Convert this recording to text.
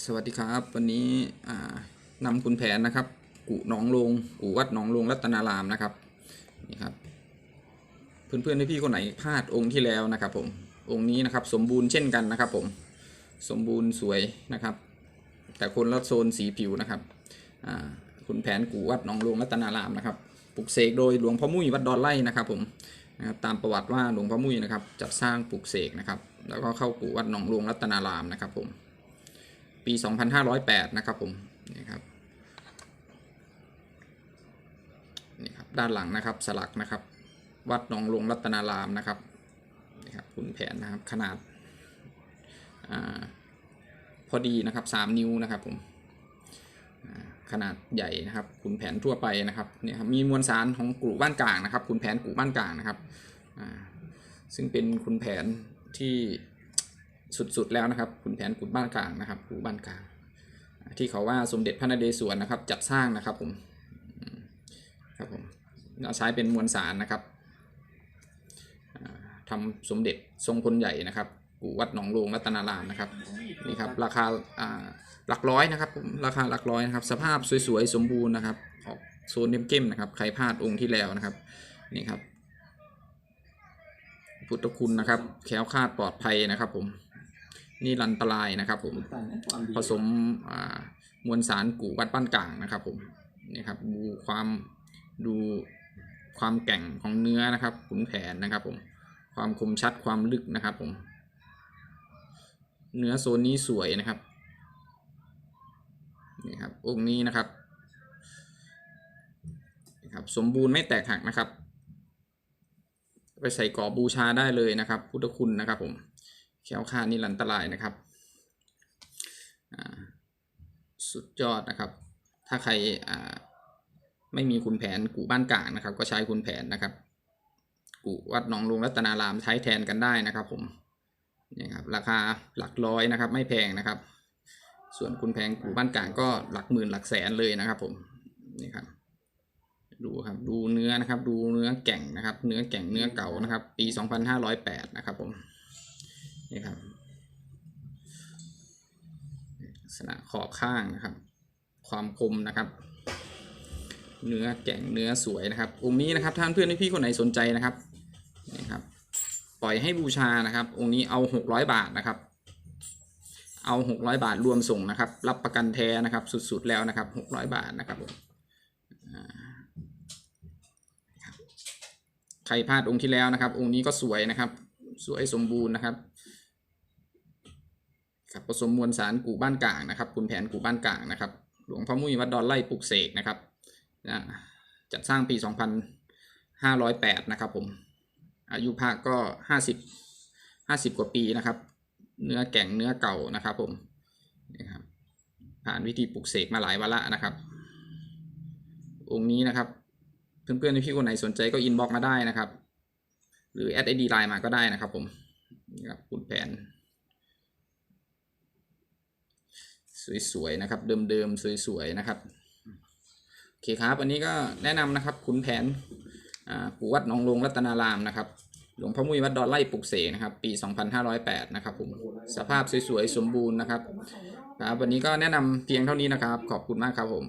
สวัสดีครับ วันนี้นำคุณแผนนะครับกุหนองลงกุวัดหนองลงรัตนารามนะครับนี่ครับ เพื่อนๆพี่คนไหนพลาดองค์ที่แล้วนะครับ ผมองค์นี้นะครับสมบูรณ์เช่นกันนะครับ ผมสมบูรณ์สวยนะครับ แต่คนละโซนสีผิวนะครับคุณแผนกุวัดหนองลงรัตนารามนะครับปลุกเสกโดยหลวงพ่อมุ้ยวัดดอนไร่นะครับ ผมนะครับตามประวัติว่าหลวงพ่อมุ้ยนะครับจัดสร้างปลุกเสกนะครับ แล้วก็เข้ากุวัดหนองลงรัตนารามนะครับผม ปี 2508 นะครับผมนี่ครับนี่ครับด้านหลังนะครับสลักนะครับ วัดหนองหลวงรัตนารามนะครับนี่ครับคุณแผนนะครับขนาดอาพอดีนะครับ 3 นิ้วนะครับผมขนาดใหญ่นะครับคุณแผนทั่วไปนะครับเนี่ยครับมีมวลสารของกลุ่มบ้านกลางนะครับคุณแผนกลุ่มบ้านกลางนะครับอ่าซึ่งเป็นคุณแผนที่ สุดๆแล้วนะครับคุณแผนกุดบ้านกลางนะครับกุดบ้านกลาง ที่เขาว่าสมเด็จพระนเรศวรนะครับ จัดสร้างนะครับผมครับผมเราใช้เป็นมวลสารนะครับอ่าทำสมเด็จทรงพลใหญ่นะครับกูวัดหนองโลงรัตนารามนะครับนี่ครับราคาหลักร้อยนะครับผมราคาหลักร้อยนะครับ สภาพสวยๆสมบูรณ์นะครับออกโซนเข้มๆนะครับใครพลาดองค์ที่แล้วนะครับนี่ครับพุทธคุณนะครับแคล้วคลาดปลอดภัยนะครับผม นี่รันตรายนะครับผมผสมอ่ามวลสารกูวัดบ้านกลางนะครับผมนี่ครับดูความดูความแก่งของเนื้อนะครับขุนแผนนะครับผมความคมชัดความลึกนะครับผม เนื้อโซนนี้สวยนะครับนี่ครับองค์นี้นะครับนี่ครับสมบูรณ์ไม่แตกหักนะครับ ไปใส่กรอบบูชาได้เลยนะครับ พุทธคุณนะครับผม แคล้วคาดนิรันตรายนะครับสุดยอดนะครับ ถ้าใครไม่มีคุณแผนกูบ้านกลางนะครับ ก็ใช้คุณแผนนะครับกูวัดหนองลุงรัตนารามใช้แทนกันได้นะครับ ผมนี่ครับราคาหลักร้อยนะครับ ไม่แพงนะครับ ส่วนคุณแพงกูบ้านกลางก็หลักหมื่นหลักแสนเลยนะครับ ผมนี่ครับดูครับดูเนื้อนะครับ ดูเนื้อแก่งนะครับ เนื้อแก่งเนื้อเก่านะครับ ปี 2508 นะครับผม นี่ครับลักษณะขอบข้างนะครับ ความคมนะครับ เนื้อแก่งเนื้อสวยนะครับ องค์นี้นะครับท่านเพื่อนพี่คนไหนสนใจนะครับนี่ครับ ปล่อยให้บูชานะครับ องค์นี้เอา600บาทนะครับ เอา600บาทรวมส่งนะครับ รับประกันแท้นะครับ สุดๆแล้วนะครับ600บาทนะครับผมใครพลาดองค์ที่แล้วนะครับ องค์นี้ก็สวยนะครับ สวยสมบูรณ์นะครับ ครับผสมมวลสารกูบ้านกลางนะครับคุณแผนกูบ้านกลางนะครับ หลวงพ่อมุ้ยวัดดอนไร่ปลุกเสกนะครับนะจัดสร้างปี 2508 นะครับผม อายุพระก็ 50 50 กว่าปีนะครับ เนื้อแก่งเนื้อเก่านะครับผมนี่ครับผ่านวิธีปลุกเสกมาหลายวาระนะครับ องค์นี้นะครับ เพื่อนๆพี่คนไหนสนใจก็อินบ็อกมาได้นะครับ หรือแอดไอดีไลน์มาก็ได้นะครับผมนี่ครับคุณแผน สวยๆนะครับ เดิมๆสวยๆนะครับโอเคครับอันนี้ก็แนะนำนะครับขุนแผนอ่าปู่วัดหนองลงรัตนารามนะครับหลวงพ่อมุ้ยวัดดอนไล่ปลุกเสกนะครับ ปี 2508 นะครับผมสภาพสวยๆสมบูรณ์นะครับครับวันนี้ก็แนะนำเพียงเท่านี้นะครับ ขอบคุณมากครับผม